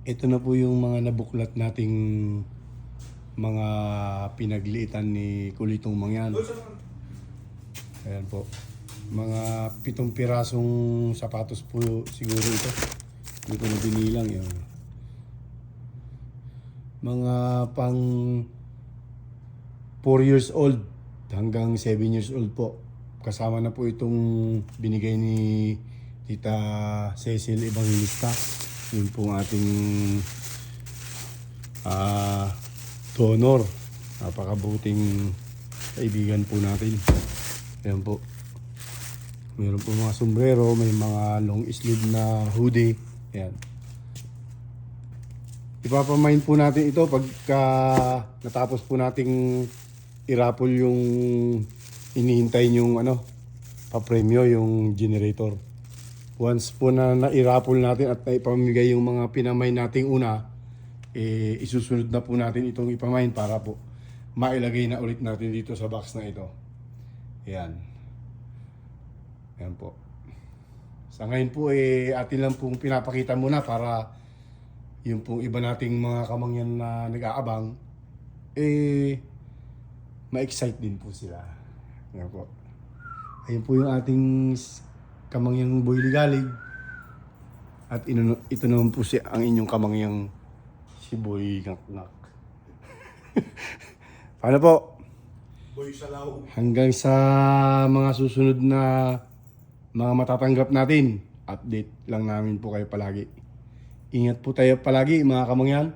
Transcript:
Ito na po yung mga nabuklat nating mga pinagliitan ni Kulitong Mangyan. Ayan po. Mga pitong pirasong sapatos po siguro ito. Hindi ko na binilang yun. Mga pang 4 years old hanggang 7 years old po. Kasama na po itong binigay ni Tita Cecil Evangelista. Yun pong ating ah donor. Napakabuting kaibigan po natin. Ayan po. Meron po mga sombrero, may mga long sleeve na hoodie. Ayan. Ipapamain po natin ito pagka natapos po nating irapol yung inihintay yung ano, papremyo yung generator. Once po na nairapol natin at naipamigay yung mga pinamay nating una, eh, isusunod na po natin itong ipamain para po mailagay na ulit natin dito sa box na ito. Ayan. Ayan po. Sa ngayon po, eh, atin lang pong pinapakita muna para yung pong iba nating mga kamangyan na nag-aabang, eh, ma-excite din po sila. Ayan po. Ayun po yung ating kamangyang boy ligalig. At ino, ito naman po si, ang inyong kamangyang si Boy Ngak-Ngak. Paano po? Boy Salaw. Hanggang sa mga susunod na mga matatanggap natin, update lang namin po kayo palagi. Ingat po tayo palagi mga kamangyan.